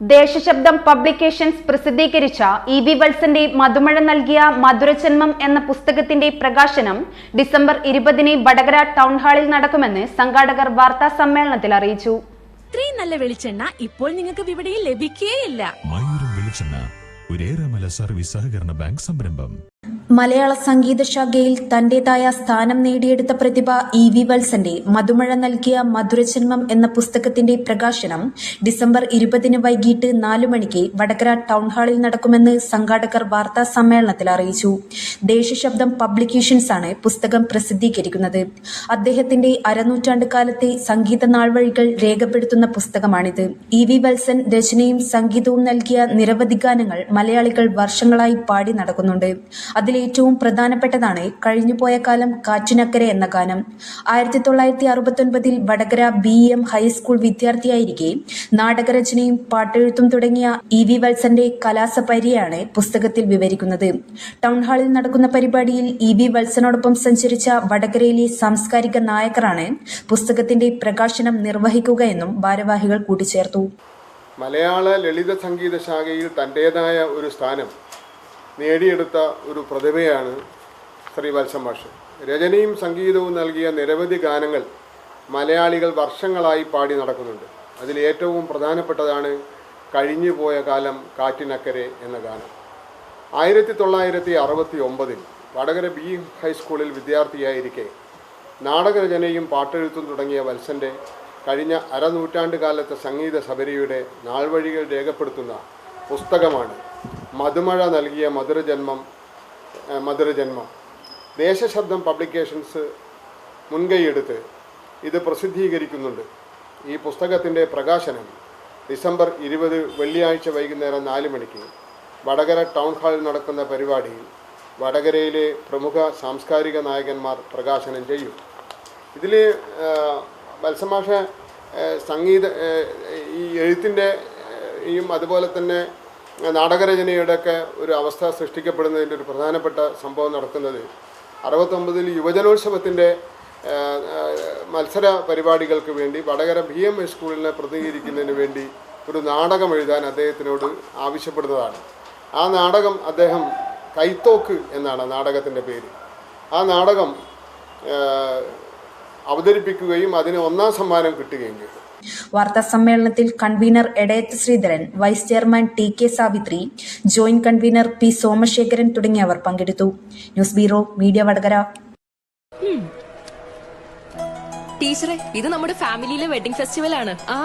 ദേശശബ്ദം publications പ്രസിദ്ധീകരിച്ച E V വത്സന്റെ മധുമഴ നൽകിയ മധുരജന്മം എന്ന പുസ്തകത്തിന്റെ പ്രകാശനം ഡിസംബർ ഇരുപതിന് വടകര ടൗൺ ഹാളിൽ നടക്കുമെന്ന് സംഘാടകർ വാർത്താ സമ്മേളനത്തിൽ അറിയിച്ചു. ഇത്രയും നല്ല വെളിച്ചെണ്ണ ഇപ്പോൾ നിങ്ങൾക്ക് വിപണിയിൽ ലഭിക്കുകയില്ല മയൂരം വെളിച്ചെണ്ണ സർവീസ് സഹകരണ ബാങ്ക് സംരംഭം. മലയാള സംഗീത ശാഖയിൽ തന്റേതായ സ്ഥാനം നേടിയെടുത്ത പ്രതിഭ ഇ വി വത്സന്റെ മധുമഴ നൽകിയ മധുരജന്മം എന്ന പുസ്തകത്തിന്റെ പ്രകാശനം ഡിസംബർ ഇരുപതിന് വൈകിട്ട് നാലു മണിക്ക് വടകര ടൗൺ ഹാളിൽ നടക്കുമെന്ന് സംഘാടകർ വാർത്താ സമ്മേളനത്തിൽ അറിയിച്ചു. ദേശശബ്ദം പബ്ലിക്കേഷൻസ് ആണ് പുസ്തകം പ്രസിദ്ധീകരിക്കുന്നത്. അദ്ദേഹത്തിന്റെ അരനൂറ്റാണ്ട് കാലത്തെ സംഗീത നാൾവഴികൾ രേഖപ്പെടുത്തുന്ന പുസ്തകമാണിത്. ഇ വി വത്സൻ രചനയും സംഗീതവും നൽകിയ നിരവധി ഗാനങ്ങൾ മലയാളികൾ വർഷങ്ങളായി പാടി നടക്കുന്നുണ്ട്. അതിലേറ്റവും പ്രധാനപ്പെട്ടതാണ് കഴിഞ്ഞുപോയ കാലം കാറ്റിനക്കരെ എന്ന ഗാനം. ആയിരത്തി തൊള്ളായിരത്തി അറുപത്തൊൻപതിൽ Vadakara B M high school വിദ്യാർത്ഥിയായിരിക്കെ നാടകരചനയും പാട്ടെഴുത്തും തുടങ്ങിയ ഇ വി വത്സന്റെ കലാസപര്യയാണ് പുസ്തകത്തിൽ വിവരിക്കുന്നത്. ടൗൺ ഹാളിൽ നടക്കുന്ന പരിപാടിയിൽ ഇ വി വത്സനോടൊപ്പം സഞ്ചരിച്ച വടകരയിലെ സാംസ്കാരിക നായകരാണ് പുസ്തകത്തിന്റെ പ്രകാശനം നിർവഹിക്കുക നിർവഹിക്കുകയെന്നും ഭാരവാഹികൾ കൂട്ടിച്ചേർത്തു. മലയാള ലളിത സംഗീത ശാഖയിൽ തന്റേതായ ഒരു സ്ഥാനം നേടിയെടുത്ത ഒരു പ്രതിഭയാണ് ശ്രീ വത്സം രചനയും സംഗീതവും നൽകിയ നിരവധി ഗാനങ്ങൾ മലയാളികൾ വർഷങ്ങളായി പാടി നടക്കുന്നുണ്ട്. അതിൽ ഏറ്റവും പ്രധാനപ്പെട്ടതാണ് കഴിഞ്ഞു പോയ കാലം കാറ്റിനക്കരെ എന്ന ഗാനം. ആയിരത്തി തൊള്ളായിരത്തി അറുപത്തി ഒമ്പതിൽ വടകര ബി ഹൈസ്കൂളിൽ വിദ്യാർത്ഥിയായിരിക്കെ നാടകരചനയും പാട്ടെഴുത്തും തുടങ്ങിയ വത്സന്റെ കഴിഞ്ഞ അരനൂറ്റാണ്ട് കാലത്തെ സംഗീത സബരിയുടെ നാൾവഴികൾ രേഖപ്പെടുത്തുന്ന പുസ്തകമാണ് മധുമഴ നൽകിയ മധുരജന്മം മധുരജന്മം. ദേശശബ്ദം പബ്ലിക്കേഷൻസ് മുൻകൈയെടുത്ത് ഇത് പ്രസിദ്ധീകരിക്കുന്നുണ്ട്. ഈ പുസ്തകത്തിന്റെ പ്രകാശനം ഡിസംബർ ഇരുപത് വെള്ളിയാഴ്ച വൈകുന്നേരം നാല് മണിക്ക് വടകര ടൗൺ ഹാളിൽ നടക്കുന്ന പരിപാടിയിൽ വടകരയിലെ പ്രമുഖ സാംസ്കാരിക നായകന്മാർ പ്രകാശനം ചെയ്യും. ഇതിൽ മത്സമാഷ സംഗീത ഈ എഴുത്തിന്റെ യും അതുപോലെ തന്നെ നാടകരചനയുടെയൊക്കെ ഒരു അവസ്ഥ സൃഷ്ടിക്കപ്പെടുന്നതിന്റെ ഒരു പ്രധാനപ്പെട്ട സംഭവം നടക്കുന്നത് അറുപത്തൊമ്പതിൽ യുവജനോത്സവത്തിന്റെ മത്സര പരിപാടികൾക്ക് വേണ്ടി വടകര ബി എം എസ് സ്കൂളിനെ പ്രതിനിധീകരിക്കുന്നതിന് വേണ്ടി ഒരു നാടകം എഴുതാൻ അദ്ദേഹത്തിനോട് ആവശ്യപ്പെടുന്നതാണ്. ആ നാടകം അദ്ദേഹം കൈത്തോക്ക് എന്നാണ് നാടകത്തിന്റെ പേര്. ആ നാടകം അവതരിപ്പിക്കുകയും അതിന് ഒന്നാം സമ്മാനം കിട്ടുകയും ചെയ്തു. വാർത്താ സമ്മേളനത്തിൽ convener Edayath Sreedharan vice chairman T K Savithri joint convener P Somasekharan തുടങ്ങിയവർ പങ്കെടുത്തു. News bureau media Vadakara. ടീച്ചറെ ഇത് നമ്മുടെ ഫാമിലിയിലെ വെഡിംഗ് ഫെസ്റ്റിവൽ ആണ്. ആ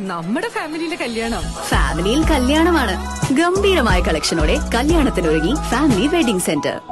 നമ്മുടെ ഫാമിലിയിലെ കല്യാണം. ഫാമിലിയിൽ കല്യാണമാണ്. ഗംഭീരമായ കളക്ഷനോടെ കല്യാണത്തിനൊരുങ്ങി ഫാമിലി വെഡിംഗ് സെന്റർ.